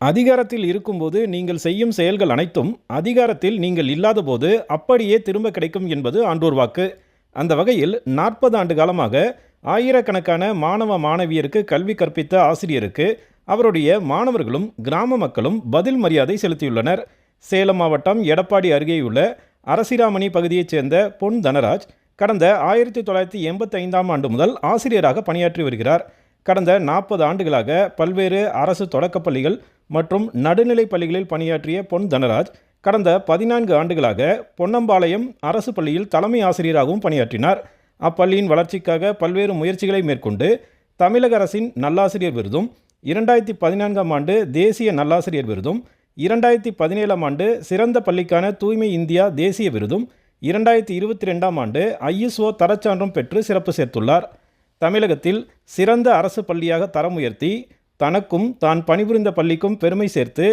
அதிகாரத்தில் இருக்கும்போது நீங்கள் செய்யும் செயல்கள் அனைத்தும் அதிகாரத்தில் நீங்கள் இல்லாதபோது அப்படியே திரும்ப கிடைக்கும் என்பது ஆண்டோர் வாக்கு. அந்த வகையில் நாற்பது ஆண்டு காலமாக ஆயிரக்கணக்கான மாணவ மாணவியருக்கு கல்வி கற்பித்த ஆசிரியருக்கு அவருடைய மாணவர்களும் கிராம மக்களும் பதில் மரியாதை செலுத்தியுள்ளனர். சேலம் மாவட்டம் எடப்பாடி அருகேயுள்ள அரசிராமணி பகுதியைச் சேர்ந்த பொன் தனராஜ் கடந்த ஆயிரத்தி தொள்ளாயிரத்தி எண்பத்தைந்தாம் ஆண்டு முதல் ஆசிரியராக பணியாற்றி வருகிறார். கடந்த நாற்பது ஆண்டுகளாக பல்வேறு அரசு தொடக்கப் பள்ளிகள் மற்றும் நடுநிலைப் பள்ளிகளில் பணியாற்றிய பொன் தனராஜ் கடந்த பதினான்கு ஆண்டுகளாக பொன்னம்பாளையம் அரசு பள்ளியில் தலைமை ஆசிரியராகவும் பணியாற்றினார். அப்பள்ளியின் வளர்ச்சிக்காக பல்வேறு முயற்சிகளை மேற்கொண்டு தமிழக அரசின் நல்லாசிரியர் விருதும் இரண்டாயிரத்தி பதினான்காம் ஆண்டு தேசிய நல்லாசிரியர் விருதும் இரண்டாயிரத்தி பதினேழாம் ஆண்டு சிறந்த பள்ளிக்கான தூய்மை இந்தியா தேசிய விருதும் இரண்டாயிரத்தி இருபத்தி ரெண்டாம் ஆண்டு ஐஎஸ்ஓ தரச்சான்றும் பெற்று சிறப்பு சேர்த்துள்ளார். தமிழகத்தில் சிறந்த அரசு பள்ளியாக தரம் உயர்த்தி தனக்கும் தான் பணிபுரிந்த பள்ளிக்கும் பெருமை சேர்த்து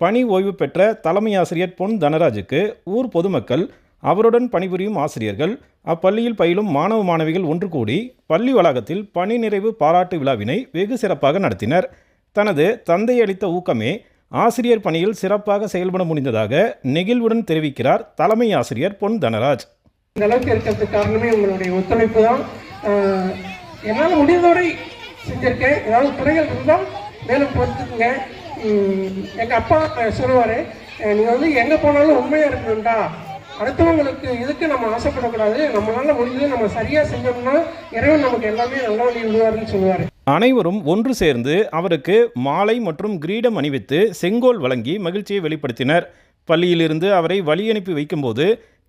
பணி ஓய்வு பெற்ற தலைமை ஆசிரியர் பொன் தனராஜுக்கு ஊர் பொதுமக்கள் அவருடன் பணிபுரியும் ஆசிரியர்கள் அப்பள்ளியில் பயிலும் மாணவ மாணவிகள் ஒன்று கூடி பள்ளி வளாகத்தில் பணி நிறைவு பாராட்டு விழாவினை வெகு சிறப்பாக நடத்தினர். தனது தந்தை அளித்த ஊக்கமே ஆசிரியர் பணியில் சிறப்பாக செயல்பட முடிந்ததாக நெகிழ்வுடன் தெரிவிக்கிறார் தலைமை ஆசிரியர் பொன் தனராஜ். இந்த அளவுக்கு இருக்கிறதுக்கு காரணமே உங்களுடைய ஒத்துழைப்பு தான். என்னால் முடிந்தவரை செஞ்சிருக்கேன். ஏதாவது துறைகள் இருந்தால் மேலும் பொறுத்துக்குங்க எங்கள் அப்பா சொல்லுவார் நீங்கள் வந்து எங்கே போனாலும் உண்மையாக இருக்கணும்டா. அடுத்தவங்களுக்கு இதுக்கு நம்ம ஆசைப்படக்கூடாது? நம்மளால முடிஞ்சது நம்ம சரியாக செஞ்சோம்னா இறைவன் நமக்கு எல்லாமே நல்ல வழி விடுவாருன்னு சொல்லுவார். அனைவரும் ஒன்று சேர்ந்து அவருக்கு மாலை மற்றும் கிரீடம் அணிவித்து செங்கோல் வழங்கி மகிழ்ச்சியை வெளிப்படுத்தினர். பள்ளியிலிருந்து அவரை வழி அனுப்பி வைக்கும்போது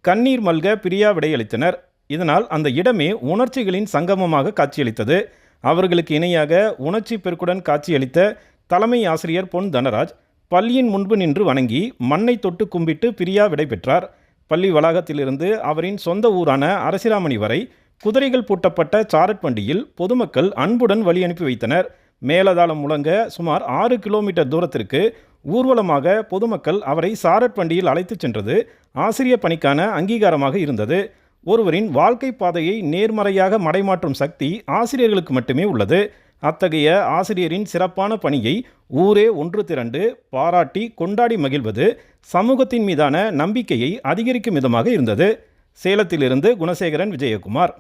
கண்ணீர் மல்க பிரியா விடையளித்தனர். இதனால் அந்த இடமே உணர்ச்சிகளின் சங்கமமாக காட்சியளித்தது. அவர்களுக்கு இணையாக உணர்ச்சி பெருக்குடன் காட்சியளித்த தலைமை ஆசிரியர் பொன் தனராஜ் பள்ளியின் முன்பு நின்று வணங்கி மண்ணை தொட்டு கும்பிட்டு பிரியா விடை பெற்றார். பள்ளி வளாகத்திலிருந்து அவரின் சொந்த ஊரான அரசிராமணி வரை குதிரைகள் பூட்டப்பட்ட சாரட் வண்டியில் பொதுமக்கள் அன்புடன் வழி அனுப்பி வைத்தனர். மேலதாளம் முழங்க சுமார் ஆறு கிலோமீட்டர் தூரத்திற்கு ஊர்வலமாக பொதுமக்கள் அவரை சாரட் வண்டியில் அழைத்துச் சென்றது. ஆசிரியர் பணிக்கான அங்கீகாரமாக இருந்தது. ஒருவரின் வாழ்க்கை பாதையை நேர்மறையாக மடைமாற்றும் சக்தி ஆசிரியர்களுக்கு மட்டுமே உள்ளது. அத்தகைய ஆசிரியரின் சிறப்பான பணியை ஊரே ஒன்று திரண்டு பாராட்டி கொண்டாடி மகிழ்வது சமூகத்தின் மீதான நம்பிக்கையை அதிகரிக்கும் விதமாக இருந்தது. சேலத்திலிருந்து குணசேகரன் விஜயகுமார்.